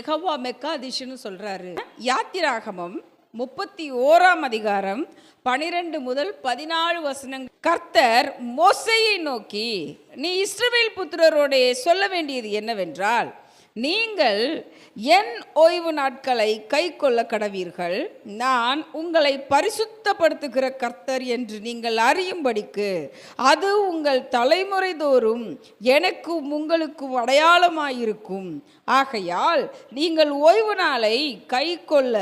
எகவா மெக்காதிஷுன்னு சொல்றாரு. யாத்திராகமம் முப்பத்தி ஓராம் அதிகாரம் பனிரெண்டு முதல் பதினாலு வசனங்கள் கர்த்தர் மோசையை நோக்கி நீ இஸ்ரவேல் புத்திரரோடைய சொல்ல வேண்டியது என்னவென்றால் நீங்கள் என் ஓய்வு நாட்களை கை கொள்ள கடவீர்கள். நான் உங்களை பரிசுத்தப்படுத்துகிற கர்த்தர் என்று நீங்கள் அறியும்படிக்கு அது உங்கள் தலைமுறை தோறும் எனக்கும் உங்களுக்கும் அடையாளமாயிருக்கும். ஆகையால் நீங்கள் ஓய்வு நாளை கை கொள்ள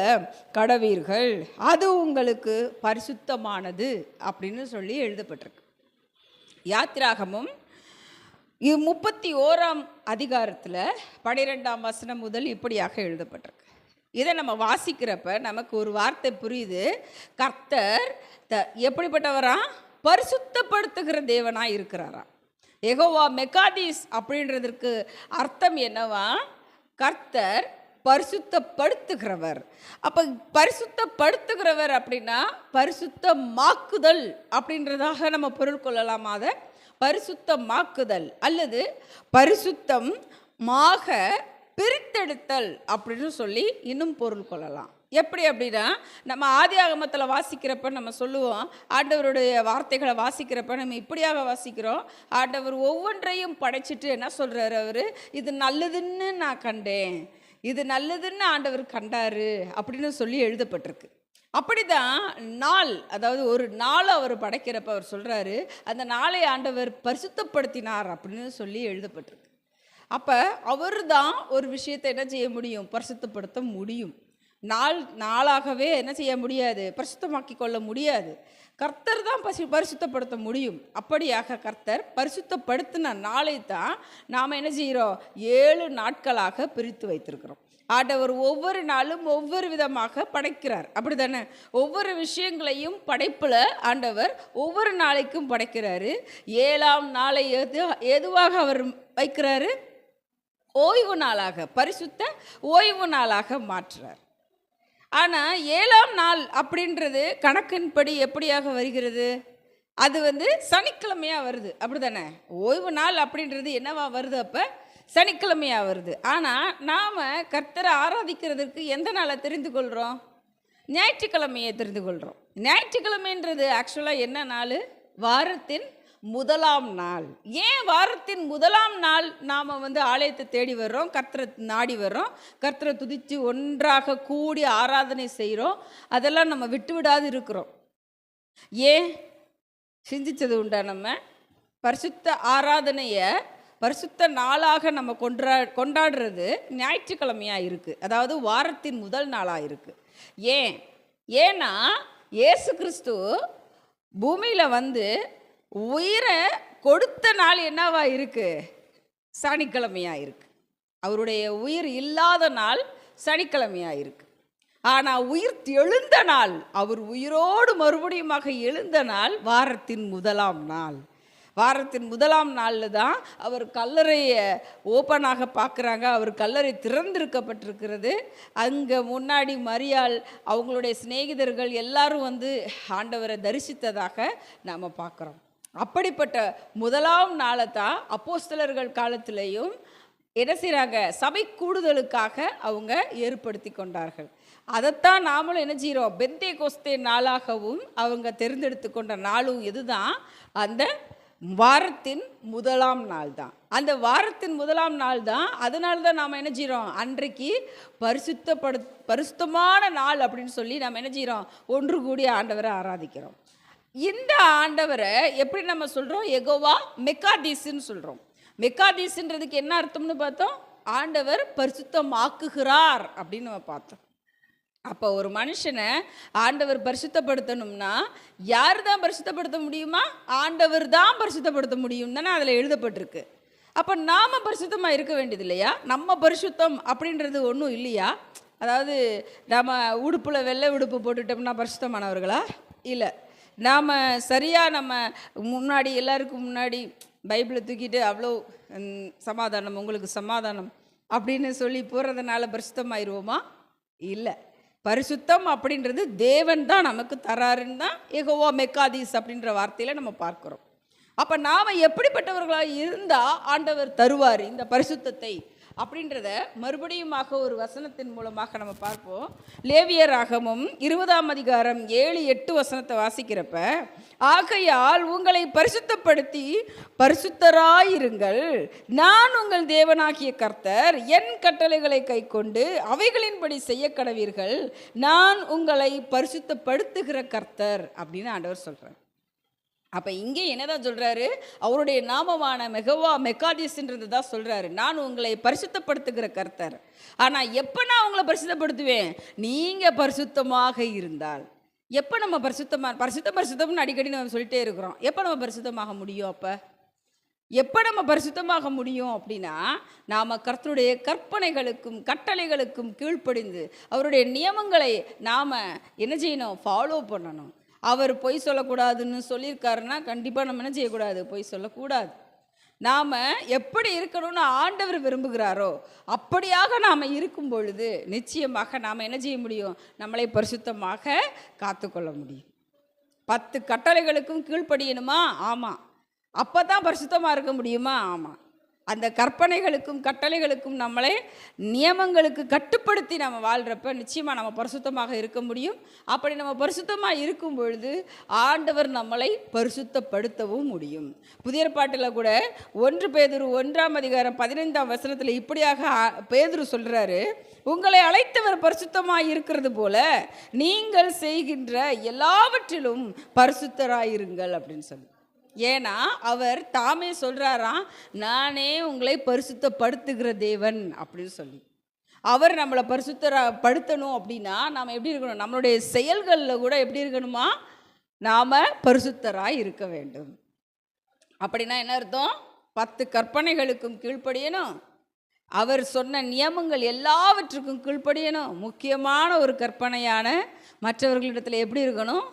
கடவீர்கள். அது உங்களுக்கு பரிசுத்தமானது அப்படின்னு சொல்லி எழுதப்பட்டிருக்கு. யாத்திராகமும் இது முப்பத்தி ஓராம் அதிகாரத்தில் பனிரெண்டாம் வசனம் முதல் இப்படியாக எழுதப்பட்டிருக்கு. இதை நம்ம வாசிக்கிறப்ப நமக்கு ஒரு வார்த்தை புரியுது. கர்த்தர் த எப்படிப்பட்டவரா? பரிசுத்தப்படுத்துகிற தேவனாக இருக்கிறாராம் எகோவா மெகாதீஸ் அப்படின்றதற்கு அர்த்தம் என்னவா? கர்த்தர் பரிசுத்தப்படுத்துகிறவர். அப்போ பரிசுத்தப்படுத்துகிறவர் அப்படின்னா பரிசுத்தமாக்குதல் அப்படின்றதாக நம்ம பொருள் கொள்ளலாமா அதை? பரிசுத்தமாக்குதல் அல்லது பரிசுத்தம் மாக பிரித்தெடுத்தல் அப்படின்னு சொல்லி இன்னும் பொருள் கொள்ளலாம். எப்படி அப்படின்னா நம்ம ஆதி ஆகமத்தில் வாசிக்கிறப்ப நம்ம சொல்லுவோம் ஆண்டவருடைய வார்த்தைகளை வாசிக்கிறப்ப நம்ம இப்படியாக வாசிக்கிறோம் ஆண்டவர் ஒவ்வொன்றையும் படைச்சிட்டு என்ன சொல்கிறாரு அவர்? இது நல்லதுன்னு நான் கண்டேன் இது நல்லதுன்னு ஆண்டவர் கண்டாரு அப்படின்னு சொல்லி எழுதப்பட்டிருக்கு. அப்படிதான் நாள் அதாவது ஒரு நாள் அவர் படைக்கிறப்ப அவர் சொல்கிறாரு அந்த நாளை ஆண்டவர் பரிசுத்தப்படுத்தினார் அப்படின்னு சொல்லி எழுதப்பட்டிருக்கு. அப்போ அவர் தான் ஒரு விஷயத்தை என்ன செய்ய முடியும்? பரிசுத்தப்படுத்த முடியும். நாள் நாளாகவே என்ன செய்ய முடியாது? பரிசுத்தமாக்கி கொள்ள முடியாது. கர்த்தர் தான் பசி பரிசுத்தப்படுத்த முடியும். அப்படியாக கர்த்தர் பரிசுத்தப்படுத்தின நாளை தான் நாம் என்ன செய்கிறோம்? ஏழு நாட்களாக பிரித்து வைத்திருக்கிறோம். ஆண்டவர் ஒவ்வொரு நாளும் ஒவ்வொரு விதமாக படைக்கிறார். அப்படி தானே ஒவ்வொரு விஷயங்களையும் படைப்பில் ஆண்டவர் ஒவ்வொரு நாளைக்கும் படைக்கிறாரு. ஏழாம் நாளை எது எதுவாக அவர் வைக்கிறாரு? ஓய்வு நாளாக பரிசுத்த ஓய்வு நாளாக மாற்றுறார். ஆனால் ஏழாம் நாள் அப்படின்றது கணக்கின்படி எப்படியாக வருகிறது? அது வந்து சனிக்கிழமையாக வருது. அப்படி தானே ஓய்வு நாள் அப்படின்றது என்னவா வருது அப்போ? சனிக்கிழமையாக வருது. ஆனால் நாம் கர்த்தரை ஆராதிக்கிறதுக்கு எந்த நாளை தெரிந்து கொள்கிறோம் ஞாயிற்றுக்கிழமையை தெரிந்து கொள்கிறோம் ஞாயிற்றுக்கிழமைன்றது ஆக்சுவலாக என்ன நாள்? வாரத்தின் முதலாம் நாள். ஏன் வாரத்தின் முதலாம் நாள் நாம் வந்து ஆலயத்தை தேடி வர்றோம்? கர்த்தரை நாடி வர்றோம். கர்த்தரை துதித்து ஒன்றாக கூடி ஆராதனை செய்கிறோம் அதெல்லாம் நம்ம விட்டு விடாது இருக்கிறோம். ஏன்? சிந்திச்சது உண்டா நம்ம? பரிசுத்த ஆராதனையை பரிசுத்த நாளாக நம்ம கொண்டா கொண்டாடுறது ஞாயிற்றுக்கிழமையாக இருக்குது அதாவது வாரத்தின் முதல் நாளாக இருக்குது ஏன்? ஏன்னா ஏசு கிறிஸ்து பூமியில் வந்து உயிரை கொடுத்த நாள் என்னவா இருக்குது சனிக்கிழமையாக இருக்குது அவருடைய உயிர் இல்லாத நாள் சனிக்கிழமையாக இருக்குது ஆனால் உயிர் எழுந்த நாள் அவர் உயிரோடு மறுபடியுமாக எழுந்த நாள் வாரத்தின் முதலாம் நாள். வாரத்தின் முதலாம் நாளில் தான் அவர் கல்லறையை ஓப்பனாக பார்க்குறாங்க அவர் கல்லறை திறந்திருக்கப்பட்டிருக்கிறது. அங்கே முன்னாடி மரியாள் அவங்களுடைய சிநேகிதர்கள் எல்லாரும் வந்து ஆண்டவரை தரிசித்ததாக நாம் பார்க்குறோம் அப்படிப்பட்ட முதலாம் நாளை தான் அப்போஸ்தலர்கள் காலத்திலையும் என்ன செய்கிறாங்க சபை கூடுதலுக்காக அவங்க ஏற்படுத்தி கொண்டார்கள். அதைத்தான் நாமளும் என்ன செய்கிறோம் பெந்தே கோஸ்தே நாளாகவும் அவங்க தேர்ந்தெடுத்து கொண்ட நாளும் இதுதான் அந்த வாரத்தின் முதலாம் நாள் தான் அந்த வாரத்தின் முதலாம் நாள் தான் அதனால தான் நாம் என்ன செய்கிறோம் அன்றைக்கு பரிசுத்தப்படு பரிசுத்தமான நாள் அப்படின்னு சொல்லி நம்ம என்ன செய்கிறோம் ஒன்று கூடி ஆண்டவரை ஆராதிக்கிறோம். இந்த ஆண்டவரை எப்படி நம்ம சொல்கிறோம் எகோவா மெக்காதீஸ்ன்னு சொல்கிறோம் மெக்காதீஸ்ன்றதுக்கு என்ன அர்த்தம்னு பார்த்தோம்? ஆண்டவர் பரிசுத்தமாக்குகிறார் அப்படின்னு நம்ம பார்த்தோம். அப்போ ஒரு மனுஷனை ஆண்டவர் பரிசுத்தப்படுத்தணும்னா யார் தான் பரிசுத்தப்படுத்த முடியுமா? ஆண்டவர் தான் பரிசுத்தப்படுத்த முடியும் தானே அதில் எழுதப்பட்டிருக்கு. அப்போ நாம் பரிசுத்தமாக இருக்க வேண்டியது இல்லையா? நம்ம பரிசுத்தம் அப்படின்றது ஒன்றும் இல்லையா? அதாவது நம்ம உடுப்பில் வெள்ளை உடுப்பு போட்டுட்டோம்னா பரிசுத்தமானவர்களா? இல்லை. நாம் சரியாக நம்ம முன்னாடி எல்லாருக்கும் முன்னாடி பைபிளை தூக்கிட்டு அவ்வளோ சமாதானம் உங்களுக்கு சமாதானம் அப்படின்னு சொல்லி போகிறதுனால பரிசுத்தமாயிருவோமா? இல்லை. பரிசுத்தம் அப்படின்றது தேவன் தான் நமக்கு தராருன்னு தான் எகோவா மெக்காதீஸ் அப்படின்ற வார்த்தையில் நம்ம பார்க்குறோம். அப்போ நாம் எப்படிப்பட்டவர்களாக இருந்தால் ஆண்டவர் தருவார் இந்த பரிசுத்தத்தை? அப்படின்றத மறுபடியுமாக ஒரு வசனத்தின் மூலமாக நம்ம பார்ப்போம். லேவியர் ராகமும் இருபதாம் அதிகாரம் ஏழு எட்டு வசனத்தை வாசிக்கிறப்ப ஆகையால் உங்களை பரிசுத்தப்படுத்தி பரிசுத்தராயிருங்கள். நான் உங்கள் தேவனாகிய கர்த்தர் என் கட்டளைகளை கைக்கொண்டு அவைகளின்படி செய்ய கடவீர்கள் நான் உங்களை பரிசுத்தப்படுத்துகிற கர்த்தர் அப்படின்னு ஆண்டவர் சொல்கிறேன் அப்போ இங்கே என்னதான் சொல்கிறாரு அவருடைய நாமமான மெகவா மெக்காடிஸ்ன்றது தான் சொல்கிறாரு நான் உங்களை பரிசுத்தப்படுத்துகிற கர்த்தர். ஆனால் எப்போ நான் உங்களை பரிசுத்தப்படுத்துவேன்? நீங்கள் பரிசுத்தமாக இருந்தால். எப்போ நம்ம பரிசுத்தமாக பரிசுத்தம் பரிசுத்தம்னு அடிக்கடி நம்ம சொல்லிட்டே இருக்கிறோம். எப்போ நம்ம பரிசுத்தமாக முடியும் அப்போ? எப்போ நம்ம பரிசுத்தமாக முடியும் அப்படின்னா நாம் கர்த்தருடைய கற்பனைகளுக்கும் கட்டளைகளுக்கும் கீழ்ப்படிந்து அவருடைய நியமங்களை நாம் என்ன செய்யணும்? ஃபாலோ பண்ணணும். அவர் பொய் சொல்லக்கூடாதுன்னு சொல்லியிருக்காருன்னா கண்டிப்பாக நம்ம என்ன செய்யக்கூடாது? பொய் சொல்லக்கூடாது. நாம் எப்படி இருக்கணும்னு ஆண்டவர் விரும்புகிறாரோ அப்படியாக நாம் இருக்கும் பொழுது நிச்சயமாக நாம் என்ன செய்ய முடியும்? நம்மளை பரிசுத்தமாக காத்துக்கொள்ள முடியும். பத்து கட்டளைகளுக்கும் கீழ்ப்படியணுமா? ஆமாம் அப்போ தான் பரிசுத்தமாக இருக்க முடியுமா? ஆமாம் அந்த கற்பனைகளுக்கும் கட்டளைகளுக்கும் நம்மளை நியமங்களுக்கு கட்டுப்படுத்தி நம்ம வாழ்கிறப்ப நிச்சயமாக நம்ம பரிசுத்தமாக இருக்க முடியும். அப்படி நம்ம பரிசுத்தமாக இருக்கும் பொழுது ஆண்டவர் நம்மளை பரிசுத்தப்படுத்தவும் முடியும். புதிய பாட்டில் கூட ஒன்று பேதுரு ஒன்றாம் அதிகாரம் பதினைந்தாம் வசனத்தில் இப்படியாக பேதுரு சொல்கிறாரு உங்களை அழைத்தவர் பரிசுத்தமாக இருக்கிறது போல நீங்கள் செய்கின்ற எல்லாவற்றிலும் பரிசுத்தராயிருங்கள் அப்படின்னு சொல்லி. ஏன்னா அவர் தாமே சொல்கிறாராம் நானே உங்களை பரிசுத்தப்படுத்துகிற தேவன் அப்படின்னு சொல்லி. அவர் நம்மளை பரிசுத்தரா படுத்தணும் அப்படின்னா நாம் எப்படி இருக்கணும்? நம்மளுடைய செயல்களில் கூட எப்படி இருக்கணுமா? நாம் பரிசுத்தராக இருக்க வேண்டும். அப்படின்னா என்ன அர்த்தம்? பத்து கற்பனைகளுக்கும் கீழ்ப்படியணும். அவர் சொன்ன நியமங்கள் எல்லாவற்றுக்கும் கீழ்ப்படியணும். முக்கியமான ஒரு கற்பனையான மற்றவர்களிடத்தில் எப்படி இருக்கணும்?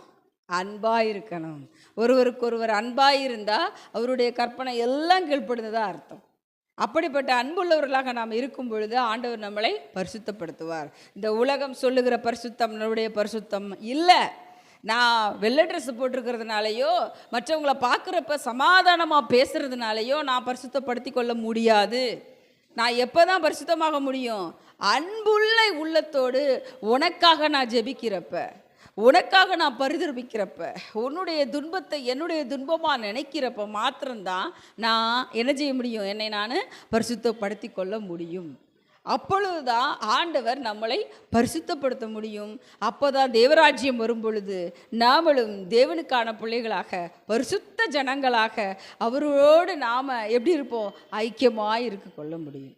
அன்பாக இருக்கணும் ஒருவருக்கு ஒருவர் அன்பாக இருந்தால் அவருடைய கற்பனை எல்லாம் கீழ்ப்படுந்ததாக அர்த்தம். அப்படிப்பட்ட அன்புள்ளவர்களாக நாம் இருக்கும் பொழுது ஆண்டவர் நம்மளை பரிசுத்தப்படுத்துவார். இந்த உலகம் சொல்லுகிற பரிசுத்தம் நம்முடைய பரிசுத்தம் இல்லை. நான் வெள்ளை ட்ரெஸ் போட்டிருக்கிறதுனாலையோ மற்றவங்கள பார்க்குறப்ப சமாதானமாக பேசுகிறதுனாலையோ நான் பரிசுத்தப்படுத்தி கொள்ள முடியாது. நான் எப்போ தான் பரிசுத்தமாக முடியும்? அன்புள்ள உள்ளத்தோடு உனக்காக நான் ஜெபிக்கிறப்ப. உனக்காக நான் பரிதவிக்கிறப்ப உன்னுடைய துன்பத்தை என்னுடைய துன்பமாக நினைக்கிறப்ப மாத்திரம்தான் நான் என்ன செய்ய முடியும்? என்னை நான் பரிசுத்தப்படுத்தி கொள்ள முடியும். அப்பொழுதுதான் ஆண்டவர் நம்மளை பரிசுத்தப்படுத்த முடியும். அப்போ தான் தேவராஜ்யம் வரும் பொழுது நாமளும் தேவனுக்கான பிள்ளைகளாக பரிசுத்த ஜனங்களாக அவரோடு நாம் எப்படி இருப்போம்? ஐக்கியமாக இருக்க கொள்ள முடியும்.